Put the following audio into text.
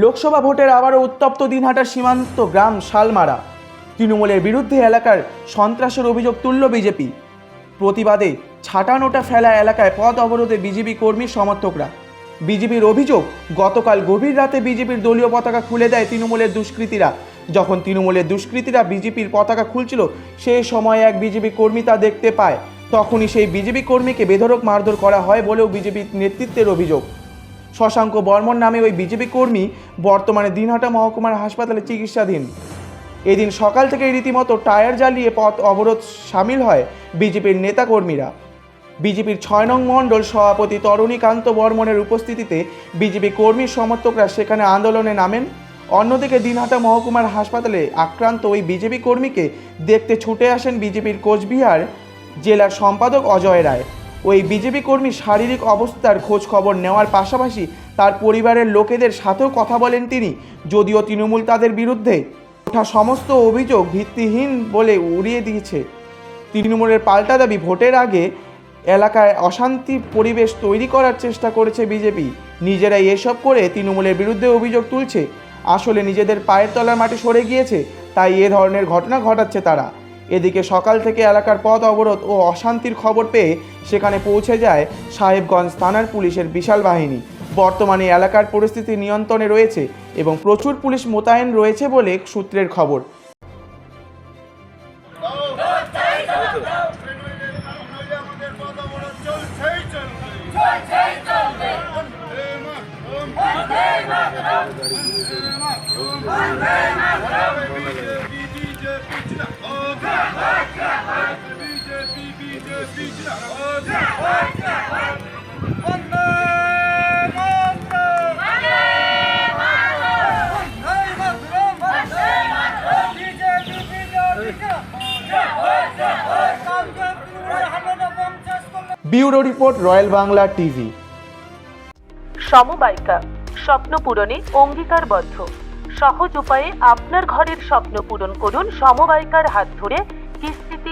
লোকসভা ভোটের আবারও উত্তপ্ত দিনহাটার সীমান্ত গ্রাম শালমারা। তৃণমূলের বিরুদ্ধে এলাকার সন্ত্রাসের অভিযোগ তুলল বিজেপি। প্রতিবাদে ছাটানোটা ফেলা এলাকায় পথ অবরোধে বিজেপি কর্মী সমর্থকরা। বিজেপির অভিযোগ, গতকাল গভীর রাতে বিজেপির দলীয় পতাকা খুলে দেয় তৃণমূলের দুষ্কৃতীরা। যখন তৃণমূলের দুষ্কৃতীরা বিজেপির পতাকা খুলছিল সেই সময় এক বিজেপি কর্মী তা দেখতে পায়। তখনই সেই বিজেপি কর্মীকে বেধরক মারধর করা হয় বলেও বিজেপির নেতৃত্বের অভিযোগ। শশাঙ্ক বর্মন নামে ওই বিজেপি কর্মী বর্তমানে দিনহাটা মহকুমার হাসপাতালে চিকিৎসাধীন। এদিন সকাল থেকে রীতিমতো টায়ার জ্বালিয়ে পথ অবরোধ সামিল হয় বিজেপির নেতাকর্মীরা। বিজেপির ছয় নং মণ্ডল সভাপতি তরণীকান্ত বর্মনের উপস্থিতিতে বিজেপি কর্মী সমর্থকরা সেখানে আন্দোলনে নামেন। অন্যদিকে দিনহাটা মহকুমার হাসপাতালে আক্রান্ত ওই বিজেপি কর্মীকে দেখতে ছুটে আসেন বিজেপির কোচবিহার জেলার সম্পাদক অজয় রায়। ওই বিজেপি কর্মীর শারীরিক অবস্থার খোঁজ খবর নেওয়ার পাশাপাশি তার পরিবারের লোকেদের সাথেও কথা বলেন তিনি। যদিও তৃণমূল তাদের বিরুদ্ধে ওঠা সমস্ত অভিযোগ ভিত্তিহীন বলে উড়িয়ে দিয়েছে। তৃণমূলের পাল্টা দাবি ভোটের আগে এলাকায় অশান্তি পরিবেশ তৈরি করার চেষ্টা করেছে বিজেপি। নিজেরাই এসব করে তৃণমূলের বিরুদ্ধে অভিযোগ তুলছে। আসলে নিজেদের পায়ের তলার মাটি সরে গিয়েছে, তাই এ ধরনের ঘটনা ঘটাচ্ছে তারা। এদিকে সকাল থেকে এলাকার পথ অবরোধ ও অশান্তির খবর পেয়ে সেখানে পৌঁছে যায় সাহেবগঞ্জ থানার পুলিশের বিশাল বাহিনী। বর্তমানে এলাকার পরিস্থিতি নিয়ন্ত্রণে রয়েছে এবং প্রচুর পুলিশ মোতায়েন রয়েছে বলে সূত্রের খবর। কথা bureau report Royal Bangla TV. Samabayika, স্বপ্ন পূরণে অঙ্গীকারবদ্ধ। সহজ উপায়ে আপনার ঘরের স্বপ্ন পূরণ করুন সমবায়িকার হাত ধরে কিস্তিতে